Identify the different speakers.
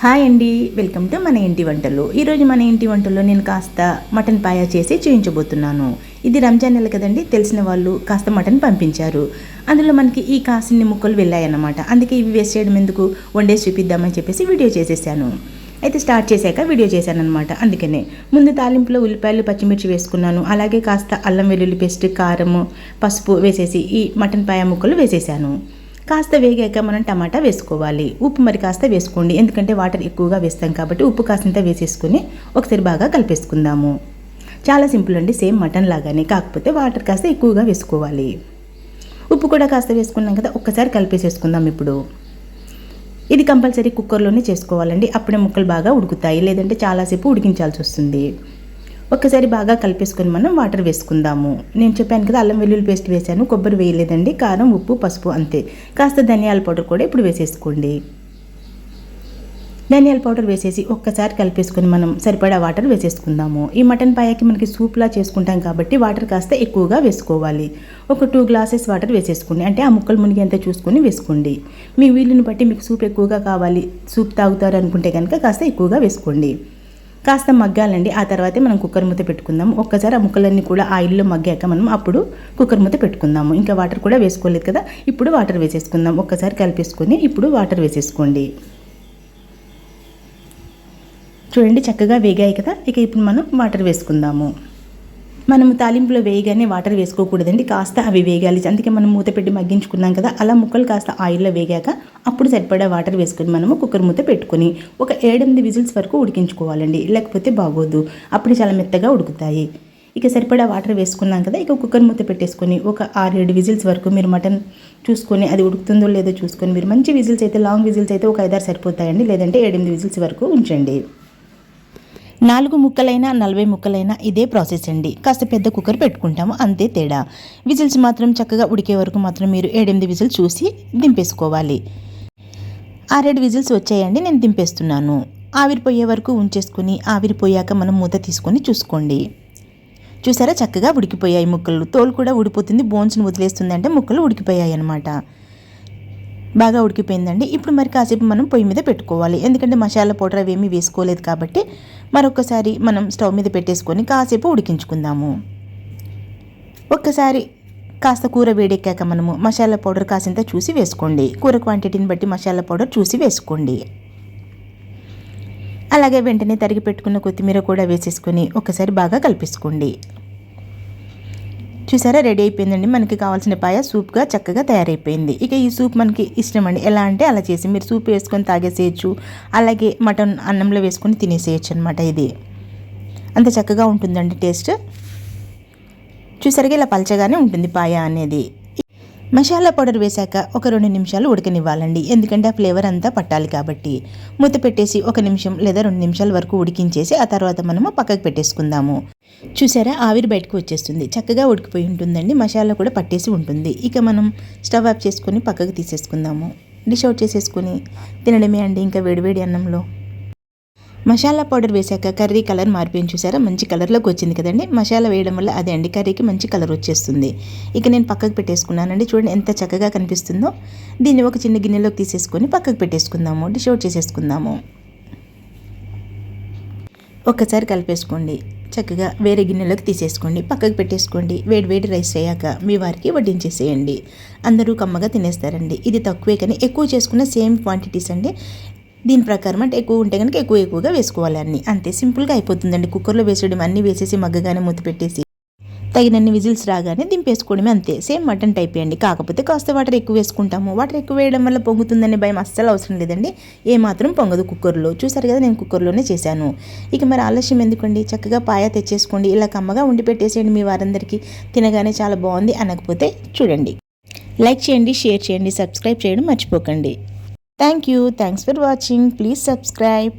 Speaker 1: Hi అండి. Welcome to మన ఇంటి వంటలు. ఈరోజు మన ఇంటి వంటల్లో నేను కాస్త మటన్ పాయా చేసి చూపించబోతున్నాను ఇది రంజాన్ నెల కదండి తెలిసిన వాళ్ళు కాస్త మటన్ పంపించారు. అందులో మనకి ఈ కాసిన్ని ముక్కలు వెళ్ళాయన్నమాట. అందుకే ఇవి వేస్ట్ చేయడం ఎందుకు? వండేసి చూపిద్దామని చెప్పేసి వీడియో చేసేసాను. అయితే స్టార్ట్ చేశాక వీడియో చేశాను అనమాట అందుకనే ముందు తాలింపులో ఉల్లిపాయలు పచ్చిమిర్చి వేసుకున్నాను. అలాగే కాస్త అల్లం వెల్లుల్లి పేస్ట్ కారము పసుపు వేసేసి ఈ మటన్ పాయ ముక్కలు వేసేసాను. కాస్త వేగాక మనం టమాటా వేసుకోవాలి. ఉప్పు మరి కాస్త వేసుకోండి. ఎందుకంటే వాటర్ ఎక్కువగా వేస్తాం కాబట్టి ఉప్పు కాస్తంత వేసేసుకుని ఒకసారి బాగా కలిపేసుకుందాము. చాలా సింపుల్ అండి. సేమ్ మటన్ లాగానే. కాకపోతే వాటర్ కాస్త ఎక్కువగా వేసుకోవాలి. ఉప్పు కూడా కాస్త వేసుకున్నాం కదా ఒక్కసారి కలిపేసేసుకుందాం ఇప్పుడు. ఇది కంపల్సరీ కుక్కర్లోనే చేసుకోవాలండి. అప్పుడే ముక్కలు బాగా ఉడుకుతాయి. లేదంటే చాలాసేపు ఉడికించాల్సి వస్తుంది. ఒక్కసారి బాగా కలిపేసుకొని మనం వాటర్ వేసుకుందాము. నేను చెప్పాను కదా అల్లం వెల్లుల్లి పేస్ట్ వేసాను కొబ్బరి వేయలేదండి కారం ఉప్పు పసుపు అంతే. కాస్త ధనియాల పౌడర్ కూడా ఇప్పుడు వేసేసుకోండి. ధనియాల పౌడర్ వేసేసి ఒక్కసారి కలిపేసుకొని మనం సరిపడా వాటర్ వేసేసుకుందాము. ఈ మటన్ పాయకి మనకి సూప్లా చేసుకుంటాం కాబట్టి వాటర్ కాస్త ఎక్కువగా వేసుకోవాలి. ఒక టూ గ్లాసెస్ వాటర్ వేసేసుకోండి. అంటే ఆ ముక్కలు మునిగేంత చూసుకొని వేసుకోండి. మీ వీలుని బట్టి మీకు సూప్ ఎక్కువగా కావాలి సూప్ తాగుతారు అనుకుంటే కనుక కాస్త ఎక్కువగా వేసుకోండి. కాస్త మగ్గాలండి. ఆ తర్వాతే మనం కుక్కర్ మూత పెట్టుకుందాం ఒక్కసారి ఆ ముక్కలన్నీ కూడా ఆయిల్లో మగ్గాక మనం అప్పుడు కుక్కర్ మూత పెట్టుకుందాము. ఇంకా వాటర్ కూడా వేసుకోలేదు కదా ఇప్పుడు వాటర్ వేసేసుకుందాం. ఒక్కసారి కలిపేసుకొని ఇప్పుడు వాటర్ వేసేసుకోండి. చూడండి చక్కగా వేగాయి కదా. ఇక ఇప్పుడు మనం వాటర్ వేసుకుందాము. మనము తాలింపులో వేయగానే వాటర్ వేసుకోకూడదండి. కాస్త అవి వేగాలి. అందుకే మనం మూత పెట్టి మగ్గించుకున్నాం కదా అలా ముక్కలు కాస్త ఆయిల్లో వేగాక అప్పుడు సరిపడా వాటర్ వేసుకొని మనము కుక్కర్ మూత పెట్టుకొని ఒక ఏడెనిమిది విజిల్స్ వరకు ఉడికించుకోవాలండి. లేకపోతే బాగోదు. అప్పుడు చాలా మెత్తగా ఉడుకుతాయి. ఇక సరిపడా వాటర్ వేసుకున్నాం కదా ఇక కుక్కర్ మూత పెట్టేసుకొని ఒక ఆరేడు విజిల్స్ వరకు మీరు మటన్ చూసుకొని అది ఉడుకుతుందో లేదో చూసుకొని మీరు మంచి విజిల్స్ అయితే లాంగ్ విజిల్స్ అయితే ఒక ఐదారు సరిపోతాయండి. లేదంటే ఏడెనిమిది విజిల్స్ వరకు ఉంచండి. నాలుగు ముక్కలైనా నలభై ముక్కలైనా ఇదే ప్రాసెస్ అండి. కాస్త పెద్ద కుక్కర్ పెట్టుకుంటాము అంతే తేడా. విజిల్స్ మాత్రం చక్కగా ఉడికే వరకు మాత్రం మీరు ఏడెనిమిది విజిల్స్ చూసి దింపేసుకోవాలి. ఆరేడు విజిల్స్ వచ్చాయండి నేను దింపేస్తున్నాను. ఆవిరిపోయే వరకు ఉంచేసుకుని ఆవిరిపోయాక మనం మూత తీసుకొని చూసుకోండి. చూసారా? చక్కగా ఉడికిపోయాయి ముక్కలు. తోలు కూడా ఉడిపోతుంది బోన్స్ని వదిలేస్తుంది అంటే ముక్కలు ఉడికిపోయాయి అనమాట బాగా ఉడికిపోయిందండి. ఇప్పుడు మరి కాసేపు మనం పొయ్యి మీద పెట్టుకోవాలి. ఎందుకంటే మసాలా పౌడర్ అవి ఏమీ వేసుకోలేదు కాబట్టి మరొకసారి మనం స్టవ్ మీద పెట్టేసుకొని కాసేపు ఉడికించుకుందాము. ఒక్కసారి కాస్త కూర వేడెక్కాక మనము మసాలా పౌడర్ కాసింత చూసి వేసుకోండి. కూర క్వాంటిటీని బట్టి మసాలా పౌడర్ చూసి వేసుకోండి. అలాగే వెంటనే తరిగి పెట్టుకున్న కొత్తిమీర కూడా వేసేసుకొని ఒకసారి బాగా కలిపేసుకోండి. చూసారా? రెడీ అయిపోయిందండి. మనకి కావాల్సిన పాయ సూప్గా చక్కగా తయారైపోయింది. ఇక ఈ సూప్ మనకి ఇష్టం అండి ఎలా అంటే అలా చేసి మీరు సూప్ వేసుకొని తాగేసేయచ్చు. అలాగే మటన్ అన్నంలో వేసుకొని తినేసేయచ్చు అనమాట ఇది. అంత చక్కగా ఉంటుందండి టేస్ట్. చూసరిగా ఇలా పలచగానే ఉంటుంది పాయ అనేది. మసాలా పౌడర్ వేశాక ఒక రెండు నిమిషాలు ఉడకనివ్వాలండి. ఎందుకంటే ఆ ఫ్లేవర్ అంతా పట్టాలి కాబట్టి. మూత పెట్టేసి ఒక నిమిషం లేదా రెండు నిమిషాల వరకు ఉడికించేసి ఆ తర్వాత మనము పక్కకు పెట్టేసుకుందాము. చూసారా? ఆవిరి బయటకు వచ్చేస్తుంది. చక్కగా ఉడికిపోయి ఉంటుందండి. మసాలా కూడా పట్టేసి ఉంటుంది. ఇక మనం స్టవ్ ఆఫ్ చేసుకొని పక్కకు తీసేసుకుందాము. డిష్ అవుట్ చేసేసుకొని తినడమే అండి. ఇంకా వేడివేడి అన్నంలో. మసాలా పౌడర్ వేసాక కర్రీ కలర్ మారిపోయింది చూసారా? మంచి కలర్లోకి వచ్చింది కదండి. మసాలా వేయడం వల్ల అదే అండి. కర్రీకి మంచి కలర్ వచ్చేస్తుంది. ఇక నేను పక్కకు పెట్టేసుకున్నానండి. చూడండి ఎంత చక్కగా కనిపిస్తుందో. దీన్ని ఒక చిన్న గిన్నెలోకి తీసేసుకొని పక్కకు పెట్టేసుకుందాము డిష్ అవుట్ చేసేసుకుందాము. ఒక్కసారి కలిపేసుకోండి. చక్కగా వేరే గిన్నెలోకి తీసేసుకోండి. పక్కకు పెట్టేసుకోండి. వేడి వేడి రైస్ అయ్యాక మీ వారికి వడ్డించేసేయండి. అందరూ కమ్మగా తినేస్తారండి. ఇది తక్కువే కానీ ఎక్కువ చేసుకున్న సేమ్ క్వాంటిటీస్ అండి. దీని ప్రకారం అంటే ఎక్కువ ఉంటే కనుక ఎక్కువ ఎక్కువగా వేసుకోవాలి అన్నీ. అంతే సింపుల్గా అయిపోతుందండి. కుక్కర్లో వేసేయడం అన్నీ వేసేసి మగ్గగానే మూత పెట్టేసి తగినన్ని విజిల్స్ రాగానే దింపేసుకోవడమే అంతే. సేమ్ మటన్ టైప్ అండి. కాకపోతే కాస్త వాటర్ ఎక్కువ వేసుకుంటాము. వాటర్ ఎక్కువ వేయడం వల్ల పొంగుతుందనే భయం అస్సలు అవసరం లేదండి. ఏమాత్రం పొంగదు కుక్కర్లో. చూసారు కదా నేను కుక్కర్లోనే చేశాను. ఇక మరి ఆలస్యం ఎందుకండి? చక్కగా పాయ తెచ్చేసుకోండి. ఇలా కమ్మగా ఉండి పెట్టేసేయండి మీ వారందరికీ. తినగానే చాలా బాగుంది. అనకపోతే చూడండి. లైక్ చేయండి షేర్ చేయండి సబ్స్క్రైబ్ చేయడం మర్చిపోకండి. Thank you. Thanks for watching. Please subscribe.